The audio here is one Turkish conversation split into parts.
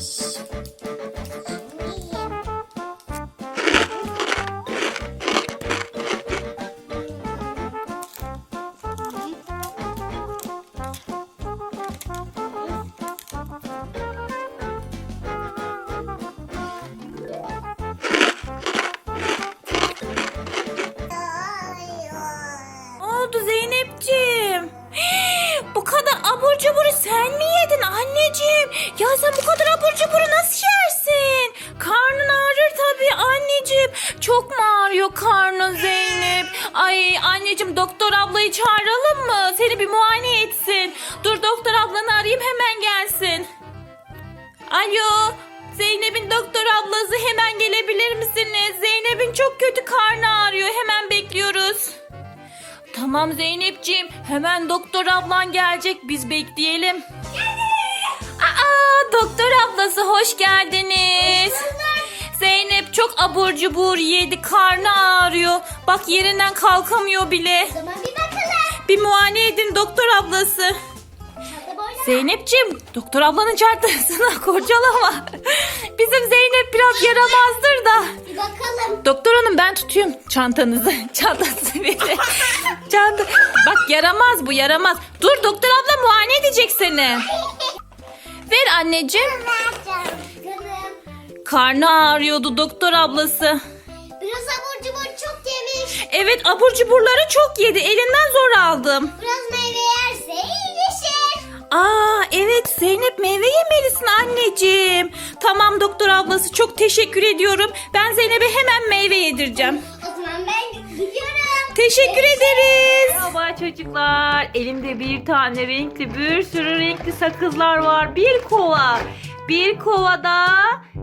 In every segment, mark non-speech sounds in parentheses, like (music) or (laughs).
Ne anneciğim? Ya sen bu kadar abur cuburu nasıl yersin? Karnın ağrır tabii anneciğim. Çok mu ağrıyor karnın Zeynep? Ay anneciğim doktor ablayı çağıralım mı? Seni bir muayene etsin. Dur doktor ablanı arayayım hemen gelsin. Alo Zeynep'in doktor ablası hemen gelebilir misiniz? Zeynep'in çok kötü karnı ağrıyor hemen bekliyoruz. Tamam Zeynep'ciğim hemen doktor ablan gelecek biz bekleyelim. Aa doktor ablası hoş geldiniz. Zeynep çok abur cubur yedi karnı ağrıyor. Bak yerinden kalkamıyor bile. O zaman bir bakalım. Bir muayene edin doktor ablası. Zeynep'ciğim doktor ablanın çarptısına (laughs) kurcalama. Bizim Zeynep biraz yaramazdır da. Bir bakalım. Doktor hanım ben tutuyorum çantanızı. (laughs) Çantası beni. Çanta. Bak yaramaz bu yaramaz. Dur doktor abla muayene edecek seni. Ver anneciğim. Karnı ağrıyordu doktor ablası. Biraz abur cubur çok yemiş. Evet abur cuburları çok yedi. Elinden zor aldım. Biraz meyve yerse iyileşir. Aa evet Zeynep meyve yemelisin anneciğim. Tamam doktor ablası çok teşekkür ediyorum. Ben Zeynep'e hemen meyve yedireceğim. O zaman ben gidiyorum. Teşekkür ederiz. Merhaba çocuklar. Elimde bir tane renkli bir sürü renkli sakızlar var. Bir kova. Bir kovada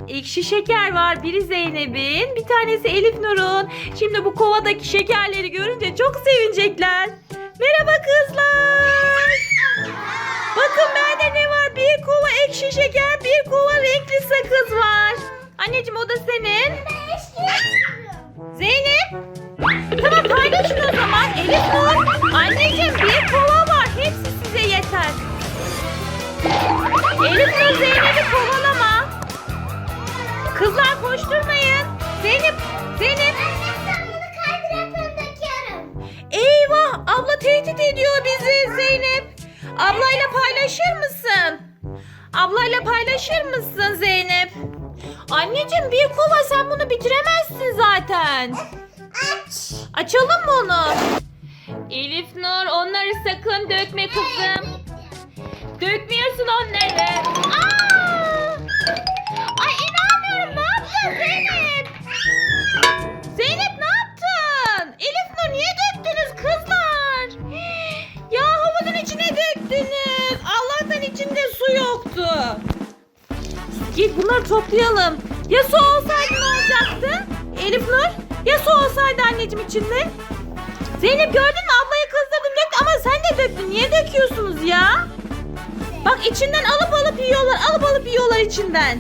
ekşi şeker var. Biri Zeynep'in, bir tanesi Elif Nur'un. Şimdi bu kovadaki şekerleri görünce çok sevinecekler. Merhaba kızlar. Bakın bende ne var? Bir kova ekşi şeker, bir kova renkli sakız var. Anneciğim o da senin. Elif Nur Zeynep'i kovalama. Kızlar koşturmayın. Zeynep. Zeynep. Eyvah abla tehdit ediyor bizi Zeynep. Ablayla paylaşır mısın? Ablayla paylaşır mısın Zeynep? Anneciğim bir kova sen bunu bitiremezsin zaten. Aç. Açalım mı onu? Elif Nur onları sakın dökme kızım. Dökmüyorsun onları. Aa! Ay inanmıyorum ne yaptın Zeynep? Zeynep ne yaptın? Elif Nur niye döktünüz kızlar? Ya havuzun içine döktünüz. Allah'tan içinde su yoktu. Git bunları toplayalım. Ya su olsaydı ne olacaktı? Elif Nur ya su olsaydı anneciğim içinde? Zeynep gördün mü ablayı kızdırdım döktü ama sen de döktün. Niye döküyorsunuz ya? Bak içinden alıp alıp yiyorlar. Alıp alıp yiyorlar içinden.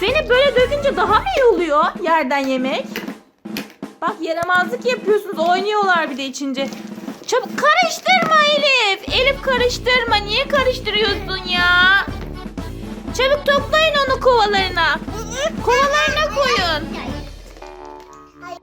Zeynep böyle dökünce daha mı iyi oluyor yerden yemek? Bak yaramazlık yapıyorsunuz. Oynuyorlar bir de içince. Çabuk karıştırma Elif. Elif karıştırma. Niye karıştırıyorsun ya? Çabuk toplayın onu kovalarına. Kovalarına koyun.